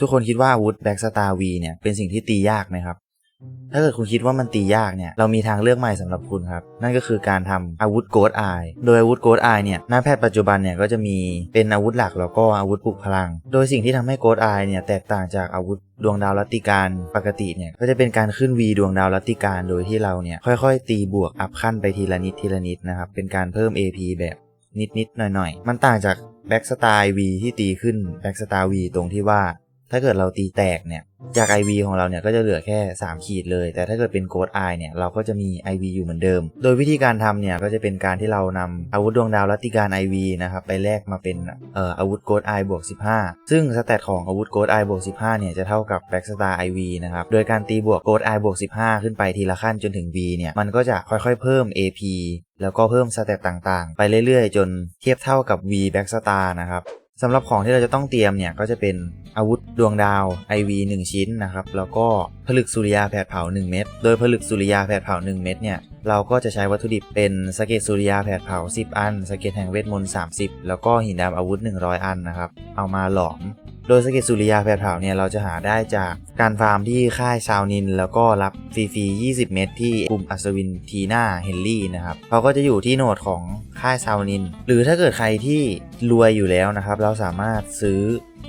ทุกคนคิดว่าอาวุธแบ็กสตาร์วีเนี่ยเป็นสิ่งที่ตียากไหมครับ ถ้าเกิดคุณคิดว่ามันตียากเนี่ยเรามีทางเลือกใหม่สำหรับคุณครับ นั่นก็คือการทำอาวุธโกดไอโดยอาวุธโกดไอเนี่ยน้าแพทย์ปัจจุบันเนี่ยก็จะมีเป็นอาวุธหลักแล้วก็อาวุธปลุกพลัง โดยสิ่งที่ทำให้โกดไอเนี่ยแตกต่างจากอาวุธดวงดาวลัตติการปกติเนี่ยก็จะเป็นการขึ้นวีดวงดาวลัตติการโดยที่เราเนี่ยค่อยๆ ตีบวกอัพขั้นไปทีละนิดทีละนิดนะครับเป็นการเพิ่ม AP แบบนิดๆหน่อยๆมันต่างจากแบ็กสไตล์ V ที่ตีขึ้นแบ็กสไตล์ V ตรงที่ว่า ถ้าเกิดเราตีแตกเนี่ย จาก IV ของเราเนี่ยก็จะเหลือแค่ 3 ขีดเลย แต่ถ้าเกิดเป็นโกด I เนี่ย เราก็จะมี IV อยู่เหมือนเดิม โดยวิธีการทำเนี่ย ก็จะเป็นการที่เรานำอาวุธดวงดาวลัติการ IV นะครับ ไปแลกมาเป็นเอ่ออาวุธโกด I บวก15 ซึ่งสเตตของอาวุธโกด I บวก15 เนี่ย จะเท่ากับ Black Star IV นะครับ โดยการตีบวกโกด I บวก15 ขึ้นไปทีละขั้นจนถึง V เนี่ย มันก็จะค่อยๆ เพิ่ม AP แล้วก็เพิ่มสเตตต่างๆ ไปเรื่อยๆ จนเทียบเท่ากับ V Backstar นะครับ สำหรับของที่เราจะต้องเตรียมเนี่ยก็จะเป็นอาวุธดวงดาว IV 1 ชิ้นนะครับแล้วก็ผลึกสุริยาแผดเผา 1 เม็ดโดยผลึกสุริยาแผดเผา 1 เม็ดเนี่ยเราก็จะใช้วัตถุดิบเป็นสะเก็ดสุริยาแผดเผา 10 อันสะเก็ดแห่งเวทมนต์ 30 แล้วก็หินดำอาวุธ 100 อันนะครับเอามาหลอม โดยสเก็ดสุริยาแผดเผาเนี่ยเราจะหาได้จากการฟาร์มที่ค่ายชาวนิน แล้วก็รับฟรีๆ20 เม็ดที่กลุ่มอัศวินทีน่าเฮนรี่นะครับเขาก็จะอยู่ที่โหนดของค่ายชาวนิน หรือถ้าเกิดใครที่รวยอยู่แล้วนะครับ เราสามารถซื้อ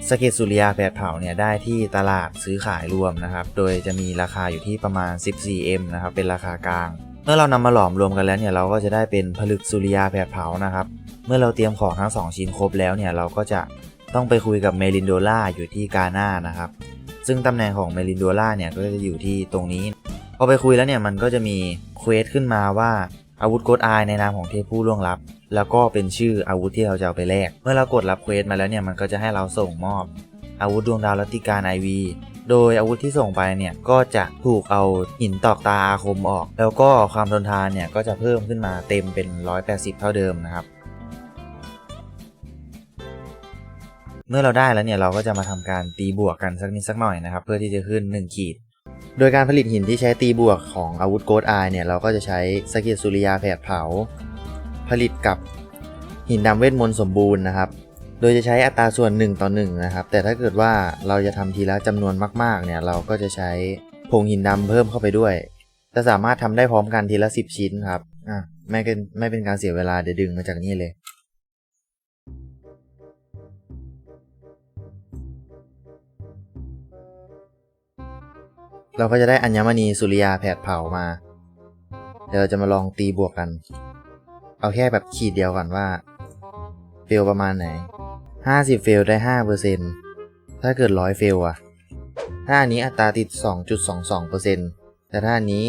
สเก็ดสุริยาแผดเผาเนี่ยได้ที่ตลาดซื้อขายรวมนะครับ โดยจะมีราคาอยู่ที่ประมาณ 14M นะครับเป็นราคากลาง เมื่อเรานำมาหลอมรวมกันแล้วเนี่ยเราก็จะได้เป็นผลึกสุริยาแผดเผานะครับ เมื่อเราเตรียมของทั้ง 2 ชิ้นครบแล้วเนี่ยเราก็จะ ต้องไปคุยกับเมลินโดล่าอยู่ที่กาหน้านะครับ ซึ่งตำแหน่งของเมลินโดล่าเนี่ยก็จะอยู่ที่ตรงนี้ พอไปคุยแล้วเนี่ยมันก็จะมีเควสขึ้นมาว่าอาวุธโกดอายในนามของเทพผู้ล่วงลับ แล้วก็เป็นชื่ออาวุธที่เราจะเอาไปแลก เมื่อเรากดรับเควสมาแล้วเนี่ยมันก็จะให้เราส่งมอบ อาวุธดวงดาวลัตติการไอวีโดยอาวุธที่ส่งไปเนี่ยก็จะถูกเอาหินตอกตาอาคมออก แล้วก็ความทนทานเนี่ยก็จะเพิ่มขึ้นมาเต็มเป็น 180 เท่าเดิมนะครับ เมื่อเราได้แล้วเนี่ยเราก็จะมาทำการตีบวกกันสักนิดสักหน่อยนะครับ เพื่อที่จะขึ้น 1 ขีด โดยการผลิตหินที่ใช้ตีบวกของอาวุธโกดอายเนี่ยเราก็จะใช้สะเก็ดสุริยาแผดเผา ผลิตกับหินดำเวทมนต์สมบูรณ์นะครับ โดยจะใช้อัตราส่วน 1 ต่อ 1 นะครับ แต่ถ้าเกิดว่าเราจะทำทีละจำนวนมากๆเนี่ยเราก็จะใช้ผงหินดำเพิ่มเข้าไปด้วย จะสามารถทำได้พร้อมกันทีละ 10 ชิ้นครับอะไม่เป็นไม่เป็นการเสียเวลาเดี๋ยวดึงมาจากนี่เลย เราก็จะได้อัญมณีสุริยาแผดเผามา เดี๋ยวเราจะมาลองตีบวกกัน เอาแค่แบบขีดเดียวก่อนว่าเฟลประมาณไหน 50 เฟลได้ 5%ถ้าเกิด 100 เฟลอะถ้าอันนี้อัตราติด 2.22%แต่ถ้าอันนี้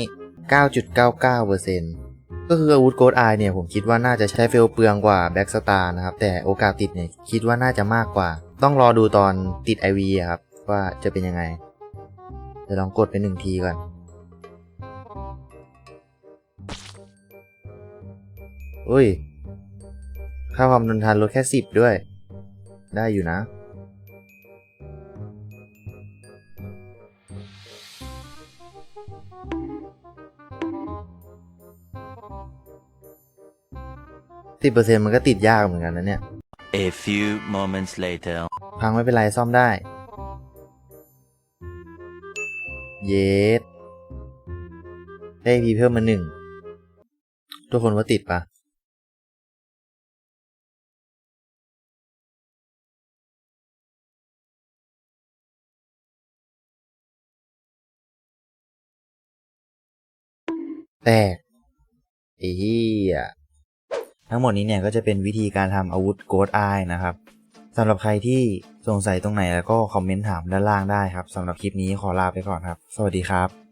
9.99%ก็คืออาวุธโกดไอเนี่ยผมคิดว่าน่าจะใช้เฟลเปลืองกว่าแบ็กสตาร์นะครับ แต่โอกาสติดเนี่ยคิดว่าน่าจะมากกว่า ต้องรอดูตอนติด IV ครับ ว่าจะเป็นยังไง ดี๋ยวลองกดไปหนึ่งทีก่อน อุ้ย ค่าความทนทานลดแค่สิบด้วย ได้อยู่นะ สิบเปอร์เซ็นมันก็ติดยากเหมือนกันนะเนี่ย A few moments later. พังไม่เป็นไรซ่อมได้ เยสได้พีเพิ่มมาหนึ่ง ทุกคนว่าติดปะแตกเหี้ยทั้งหมดนี้เนี่ยก็จะเป็นวิธีการทำอาวุธโกดไอนะครับ สำหรับใครที่สงสัยตรงไหนแล้วก็คอมเมนต์ถามด้านล่างได้ครับสำหรับคลิปนี้ขอลาไปก่อนครับ สวัสดีครับ